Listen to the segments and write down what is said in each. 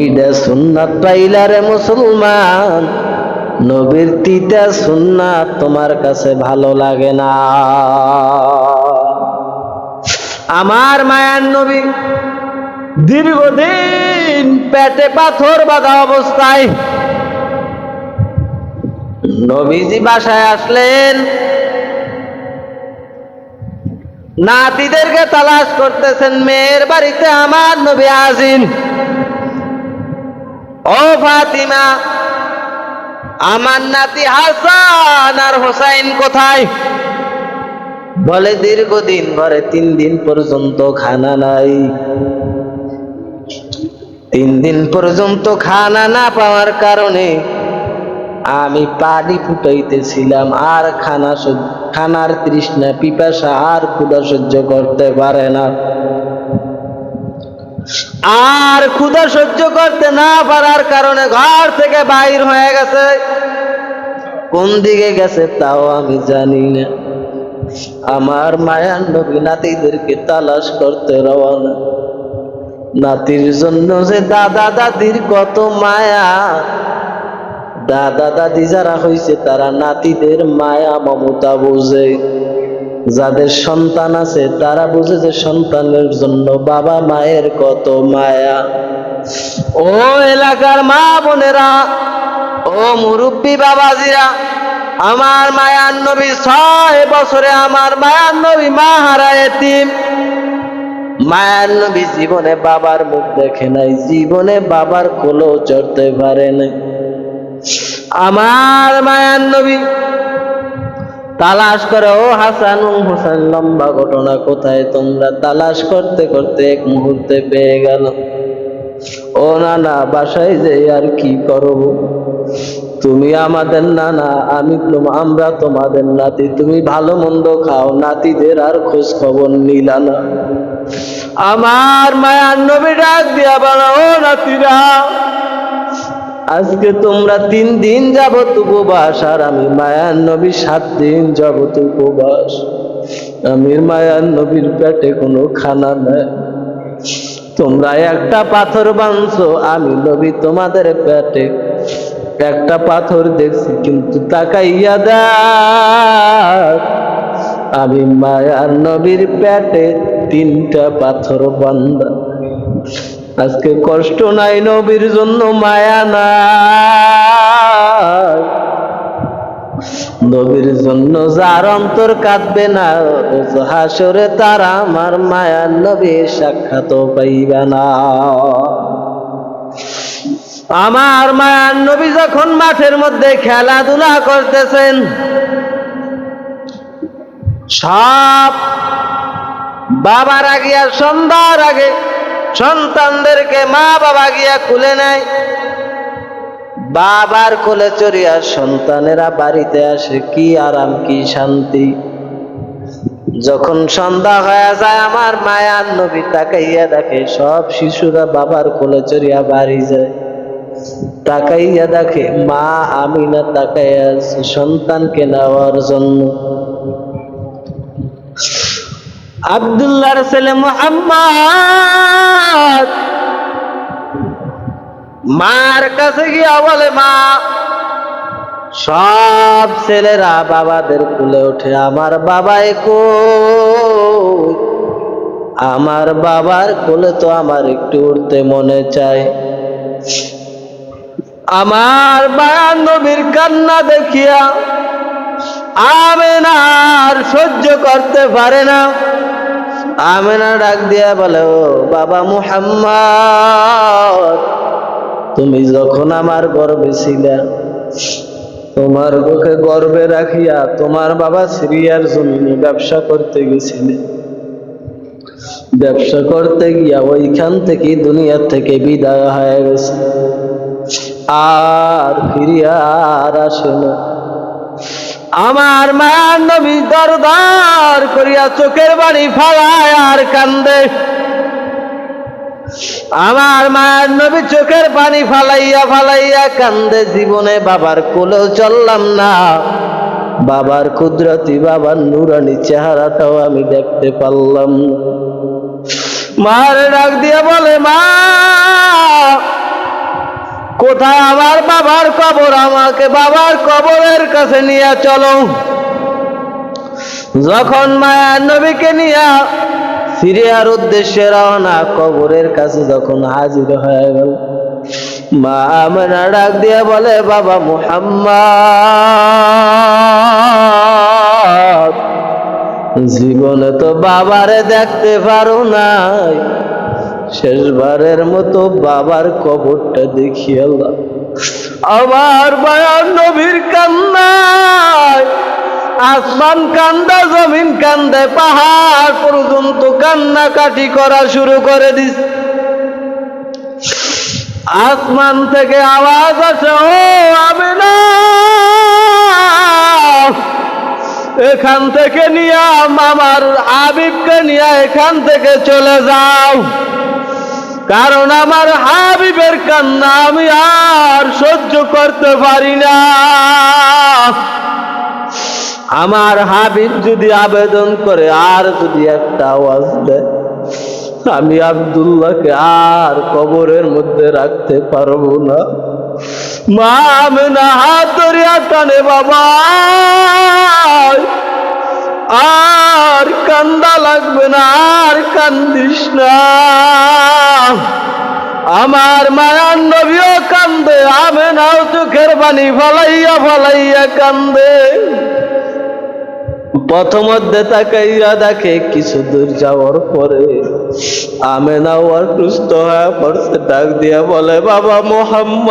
মিডা সুন্নাত পাইলারে মুসলমান। নবীর তিতা সুন্নাত তোমার কাছে ভালো লাগে না। আমার মায়ার নবী দীর্ঘদিন পেটে পাথর বাঁধা অবস্থায় নবীজি বাসায় আসলেন। নাতিদেরকে তালাশ করতেছেন, মেয়ের বাড়িতে আমার নবী আজিন ও ফাতিমা, আমার নাতি হাসান আর হোসাইন কোথায়? বলে দীর্ঘদিন ঘরে তিন দিন পর্যন্ত খানা নাই। তিন দিন পর্যন্ত খানা না পাওয়ার কারণে আমি পানি ফুটাইতেছিলাম আর খানা খানার তৃষ্ণা, পিপাসা আর ক্ষুধা সহ্য করতে পারে না। আর ক্ষুধা সহ্য করতে না পারার কারণে ঘর থেকে বাইর হয়ে গেছে। কোন দিকে গেছে তাও আমি জানি না। আমার মায়ার নবী নাতিদেরকে তালাশ করতে রওনা। নাতির জন্য যে দাদা দাদির কত মায়া। দাদা দাদি যারা হয়েছে তারা নাতিদের মায়া, মমতা বোঝে। যাদের সন্তান আছে, তারা বুঝে যে সন্তানের জন্য বাবা মায়ের কত মায়া। ও এলাকার মা বোনেরা, ও মুরব্বী বাবাজিরা, আমার মায়ার নবী ছয় বছরে আমার মায়ার নবী মা হারায় এতিম। মায়ার নবী জীবনে বাবার মুখ দেখে নাই, জীবনে বাবার কোলো চড়তে পারে নাই। আমার মায়ার নবী তালাশ করে, ও হাসান হোসেন লম্বা ঘটনা কোথায়? তোমরা তালাশ করতে করতে এক মুহূর্তে পেয়ে গেল। ও নানা, বাসায় যে আর কি করব? তুমি আমাদের নানা, আমি আমরা তোমাদের নাতি। তুমি ভালো মন্দ খাও, নাতিদের আর খোঁজ খবর নিলা না। আমার মায়ার নবী ডাক দিয়া বলো, ও নাতিরা আজকে তোমরা তিন দিন যাবত উপবাস, আর আমি মায়ার নবী সাত দিন যাবত উপবাস। আমি মায়ার নবীর পেটে কোনো খানা নেই। তোমরা একটা পাথর বাঁধছো আমি নবী তোমাদের পেটে একটা পাথর দেখছি, কিন্তু তাকাইয়া দেখ, আমি মায়ার নবীর পেটে তিনটা পাথর বান্ধা। আজকে কষ্ট নাই নবীর জন্য মায়া নাই। নবীর জন্য যার অন্তর কাঁদবে না হাসরে তার আমার মায়ার নবী সাক্ষাৎ পাইবে না। আমার মায়ার নবী যখন মাঠের মধ্যে খেলাধুলা করতেছেন, সব বাবার আগে আর সন্ধ্যার আগে সন্তানদেরকে মা বাবা গিয়া খুলে নেয়। বাবার কোলে চড়িয়া সন্তানেরা বাড়িতে আসে, কি আরাম, কি শান্তি। যখন সন্ধ্যা হয়ে যায়, আমার মায়ার নবী তাকাইয়া দেখে, সব শিশুরা বাবার কোলে চড়িয়া বাড়ি যায়। তাকাইয়া দেখে, মা আমিনা তাকাইয়া আছে সন্তানকে নেওয়ার জন্য। আব্দুল্লাহর ছেলে মোহাম্মদ। মার কাছে গিয়া বলে, মা, সব ছেলেরা বাবাদের কুলে ওঠে, আমার বাবাই কই? আমার বাবার কোলে তো আমার একটু উঠতে মনে চায়। আমার বায়ান নবীর কান্না দেখিয়া আমেনার সহ্য করতে পারে না। আমেনা ডাক দিয়া বলে, ও বাবা মুহাম্মদ, তুমি যখন আমার গর্বে ছিলে, তোমার বুকে গর্বে রাখিয়া তোমার বাবা সিরিয়ার জমিনে ব্যবসা করতে গেছিলে। ব্যবসা করতে গিয়া ওইখান থেকে দুনিয়ার থেকে বিদায় হয়ে গেছে। আর ফিরিয়া আর আসে না। আমার মায়ার নবী দর দর করিয়া চোখের বাড়ি ফালায় আর কান্দে। আমার মায়ের নবী চোখের পানি ফালাইয়া ফালাইয়া কান্দে। জীবনে বাবার কোলেও চললাম না। বাবার কুদরতি বাবার নুরানি চেহারাটাও আমি দেখতে পারলাম। মার ডাক দিয়ে বলে, মা! কোথায় আমার বাবার কবর? আমাকে বাবার কবরের কাছে নিয়ে চলো। যখন মায়ার নবীকে নিয়ে সিরিয়ার উদ্দেশ্যে রওনা, কবরের কাছে যখন হাজির হয়ে গেল, মা আমেনা ডাক দিয়ে বলে, বাবা মুহাম্মদ, জীবনে তো বাবারে দেখতে পারো নাই। শেষবারের মতো বাবার কবরটা দেখি আল্লাহ। আমার মায়ার নবীর কান্নায় আসমান কান্দা, জমিন কান্দে, পাহাড় পর্যন্ত কান্না কাটি করা শুরু করে দিস। আসমান থেকে আওয়াজ আসে, ও আমি না এখান থেকে নিয়ে আমার হাবিবকে নিয়ে এখান থেকে চলে যাও। কারণ আমার হাবিবের কান্না আমি আর সহ্য করতে পারি না। আমার হাবিব যদি আবেদন করে, আর যদি একটা আওয়াজ দেয়, আমি আব্দুল্লাহকে আর কবরের মধ্যে রাখতে পারব না। মা আমি না হাত ধরিয়া টানে বাবা আর কান্দা লাগবে না, আর কান্দিস না। আমার মায়ার নবীও কান্দে, আমি নাও চোখের বাণী, ফলাইয়া ফলাইয়া কান্দে। প্রথমধ্যে তাকাইয়া দেখে কিছু দূর যাওয়ার পরে আমেনা ওয়ার সুস্থ হয়ে পড়ছে ডাক দিয়া বলে, বাবা মোহাম্মদ!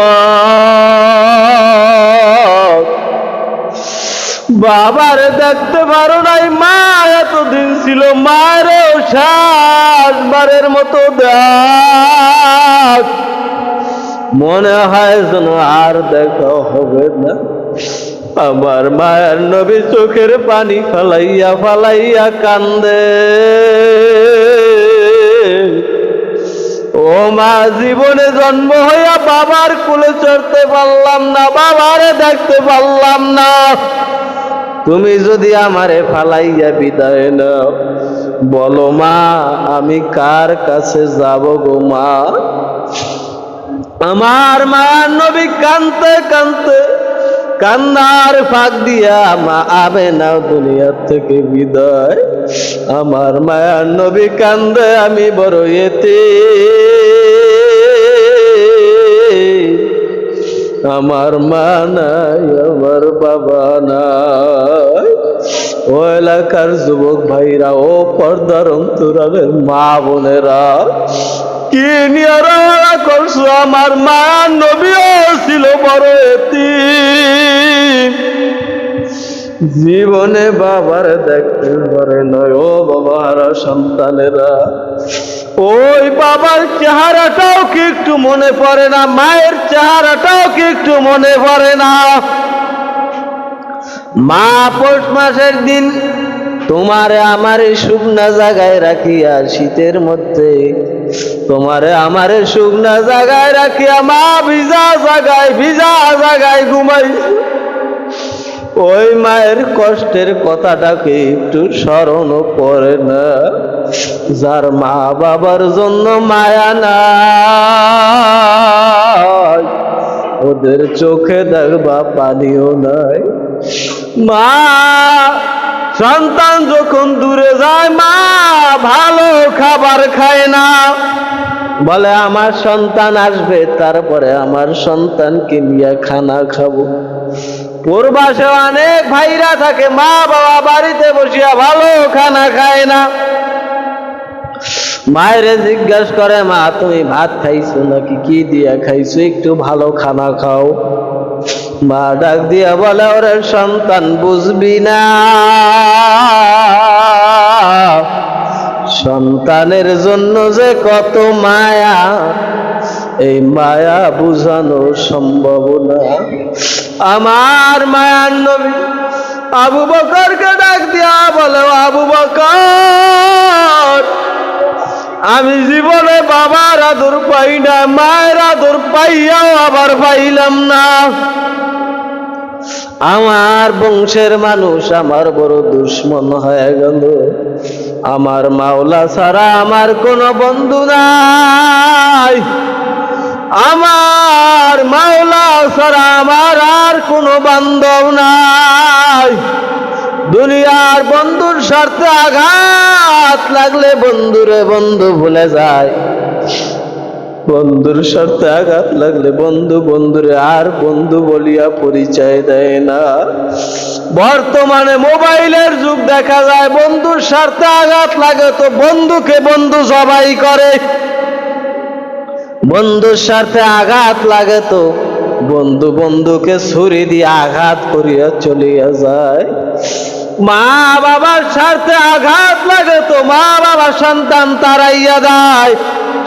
বাবারে দেখতে পারো নাই, মা এতদিন ছিল মায়েরও শ্বাসবারের মতো দেখ মনে হয় যেন আর দেখা হবে না। আমার মায়ের নবী চোখের পানি ফালাইয়া ফালাইয়া কান্দে। ও মা, জীবনে জন্ম হইয়া বাবার কুলে চড়তে পারলাম না, বাবারে দেখতে পারলাম না। তুমি যদি আমারে ফালাইয়া বিদায় নাও, বলো মা, আমি কার কাছে যাব গো মা? আমার মা নবী কানতে কানতে কান্নার ফাঁক দিয়া মা আবে নাও দুনিয়ার থেকে বিদায়। আমার মায়ার নবী কান্দে, আমি বড় এতে আমার মা নাই, আমার বাবা নাই। ও এলাকার যুবক ভাইরা, ও পর্দার অন্তরালের মা বোনেরা, কি নিয়ে রওনা করছ? আমার মায়ার নবীও ছিল বড় এতিম। জীবনে বাবার দেখতে পারে নয় ও বাবারা, সন্তানেরা ওই বাবার চেহারাটাও কি একটু মনে পড়ে না? মায়ের চেহারাটাও কি একটু মনে পড়ে না? মা, পৌষ মাসের দিন তোমারে আমারে শুকনা জায়গায় রাখিয়া শীতের মধ্যে, তোমারে আমারে শুকনা জায়গায় রাখিয়া মা ভিজা জায়গায় ভিজা জায়গায় ঘুমাই। ওই মায়ের কষ্টের কথাটাকে একটু স্মরণ করে না। যার মা বাবার জন্য মায়া নাই, ওদের চোখে দেখবা পানিও নাই। মা, সন্তান যখন দূরে যায়, মা ভালো খাবার খায় না। বলে, আমার সন্তান আসবে, তারপরে আমার সন্তানকে নিয়ে খানা খাব। পূর্বাসে অনেক ভাইরা থাকে, মা বাবা বাড়িতে বসিয়া ভালো খানা খায় না। মায়েরে জিজ্ঞাসা করে, মা, তুমি ভাত খাইছো নাকি? কি দিয়া খাইছো? একটু ভালো খানা খাও। মা ডাক দিয়া বলে, ওরে সন্তান, বুঝবি না। সন্তানের জন্য যে কত মায়া, এই মায়া বুঝানো সম্ভব না। আমার মায়ার নবী আবু বকরকে ডাক দিয়া বলে আবু বকর আমি জীবনে বাবার আদর পাই না, মায়ের আদর পাইয়াও আবার পাইলাম না। আমার বংশের মানুষ আমার বড় দুশ্মন হয়ে গেল। আমার মাওলা ছাড়া আমার কোনো বন্ধু নাই। আমার মাওলা ছাড়া আমার আর কোনো বান্ধব নাই। দুনিয়ার বন্ধুর স্বার্থে আঘাত লাগলে বন্ধুরে বন্ধু ভুলে যায়। বন্ধুর স্বার্থে আঘাত লাগলে বন্ধু বন্ধুরে আর বন্ধু বলিয়া পরিচয় দেয় না। বর্তমানে মোবাইলের যুগ দেখা যায়, বন্ধুর স্বার্থে আঘাত লাগে তো বন্ধুকে বন্ধু সবাই করে। বন্ধুর স্বার্থে আঘাত লাগে তো বন্ধু বন্ধুকে ছুরি দিয়ে আঘাত করিয়া চলিয়া যায়। মা বাবার স্বার্থে আঘাত লাগে, তো মা বাবা সন্তান তারাইয়া দেয়।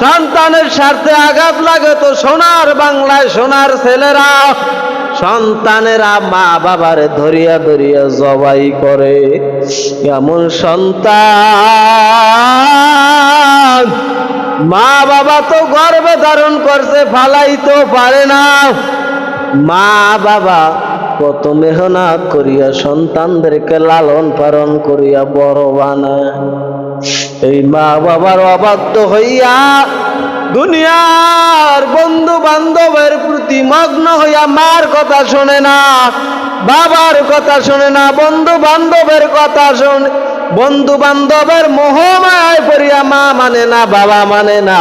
সন্তানের স্বার্থে আঘাত লাগে, তো সোনার বাংলায় সোনার ছেলেরা। সন্তানেরা মা বাবারে ধরিয়া ধরিয়া জবাই করে। এমন সন্তান মা বাবা তো গর্বে ধারণ করছে, ফালাইতেও পারে না। মা বাবা কত মেহনত করিয়া সন্তানদেরকে লালন পালন করিয়া বড় বানায়। এই মা বাবার অবাধ্য হইয়া দুনিয়ার বন্ধু বান্ধবের প্রতি মগ্ন হইয়া মার কথা শোনে না, বাবার কথা শোনে না বন্ধু বান্ধবের কথা শোনে বন্ধু বান্ধবের মোহমায় পড়িয়া মা মানে না, বাবা মানে না।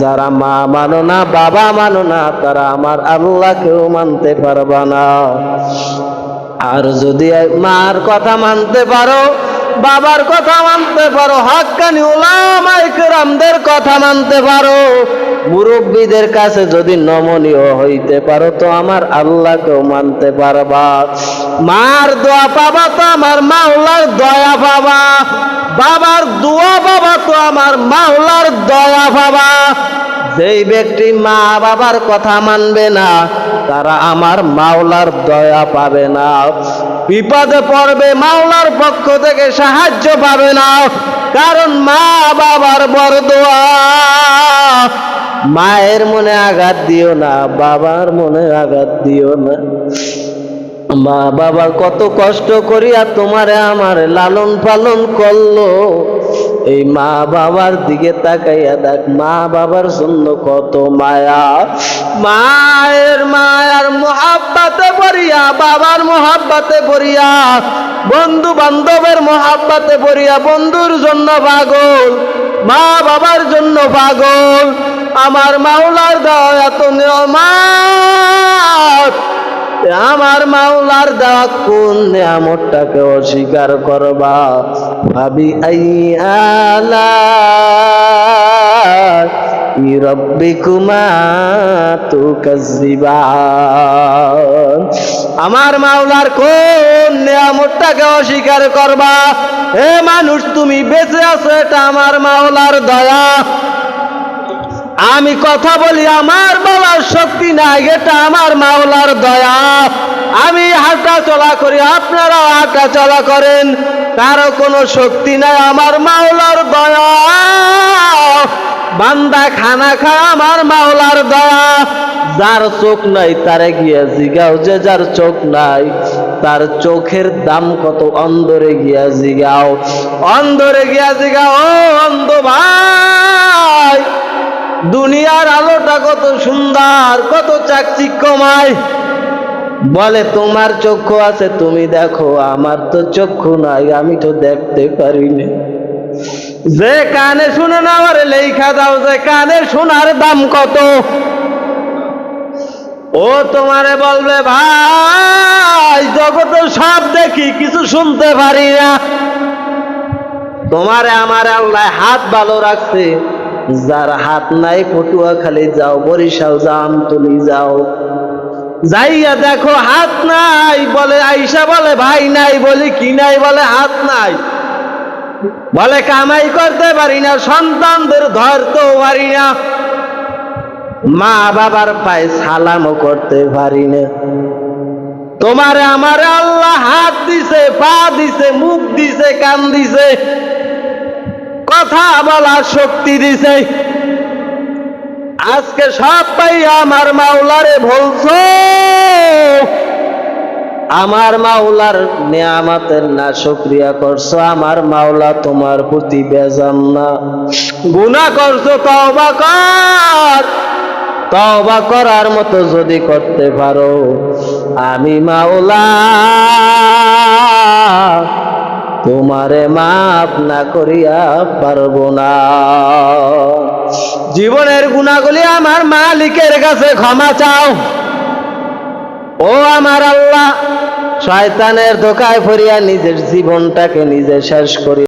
যারা মা মানো না, বাবা মানো না, তারা আমার আল্লাহকেও মানতে পারবা না। আর যদি মার কথা মানতে পারো, বাবার কথা মানতে পারো হাক্কানি ওলামাই কেরামদের কথা মানতে পারো মুরব্বীদের কাছে যদি নমনীয় হইতে পারো, তো আমার আল্লাহকেও মানতে পারবা। মার দোয়া পাবা তো আমার মাওলার দয়া পাবা। বাবার দোয়া পাবা তো আমার মাওলার দয়া পাবা। যেই ব্যক্তি মা বাবার কথা মানবে না, তারা আমার মাওলার দয়া পাবে না। বিপদে পড়বে মাওলার পক্ষ থেকে সাহায্য পাবে না, কারণ মা বাবার বড় দোয়া মায়ের মনে আঘাত দিও না, বাবার মনে আঘাত দিও না। মা বাবা কত কষ্ট করিয়া তোমারে আমার লালন পালন করল। এই মা বাবার দিকে তাকাইয়া দেখ, মা বাবার জন্য কত মায়া। মায়ের মায়ার মহাব্বাতে পড়িয়া বাবার মোহাব্বাতে পড়িয়া বন্ধু বান্ধবের মহাব্বাতে পড়িয়া বন্ধুর জন্য পাগল, মা বাবার জন্য পাগল। আমার মাওলার দেওয়া এত নিয়মাত আমার মাওলার দেওয়া কোন নিয়ামতটাকে অস্বীকার করবা? ভাবি আই আলা আমার মাওলার কোন নিয়ামতটাকে অস্বীকার করবা? হে মানুষ, তুমি বেঁচে আছো, এটা আমার মাওলার দয়া। আমি কথা বলি, আমার বলার শক্তি নাই, এটা আমার মাওলার দয়া। আমি হাঁটা চলা করি, আপনারাও হাঁটা চলা করেন, কারও কোনো শক্তি নাই, আমার মাওলার দয়া। বান্দা খানা খায়, আমার মাওলার দয়া। যার চোখ নাই, তারে গিয়া জিগাও, যে যার চোখ নাই, তার চোখের দাম কত, অন্দরে গিয়া জিগাও। অন্দরে গিয়া জিগাও অন্ধ ভাই। দুনিয়ার আলোটা কত সুন্দর, কত চাকচিক্যময়। বলে, তোমার চক্ষু আছে, তুমি দেখো, আমার তো চক্ষু নাই, আমি তো দেখতে পারি না যে কানে শুনে না আমার লেখা দাও, যে কানে শোনার দাম কত। ও তোমারে বলবে, ভাই, জগতে সব দেখি, কিছু শুনতে পারি না। তোমারে আমার আল্লাহ হাত ভালো রাখছে। যার হাত নাই পটুয়া খালি যাও বরিশাল যাও আমতলি যাও। যাইয়া দেখো হাত নাই, বলে আইসা বলে ভাই নাই, বলি কি নাই, বলে হাত নাই। বলে কামাই করতে পারি না, সন্তানদের ধরতেও পারি না। মা বাবার পায়ে সালামও করতে পারি না। তোমারে আমারে আল্লাহ হাত দিছে, পা দিছে, মুখ দিছে, কান দিছে। কথা বলার শক্তি দিছে। আজকে সব পাই আমার মাওলারে বলছো, আমার মাওলার নিয়ামতের না শুক্রিয়া করছ, আমার মাওলা তোমার প্রতি বেজান না। গুনাহ করছ, তওবা কর। তওবা করার মতো যদি করতে পারো, আমি মাওলা তোমারে মাফ না করিয়া পারব না। জীবনের গুণাগুলি আমার মালিকের কাছে ক্ষমা চাও। ও আমার আল্লাহ, শয়তানের ধোকায় ফরিয়া নিজের জীবনটাকে নিজে শেষ করি।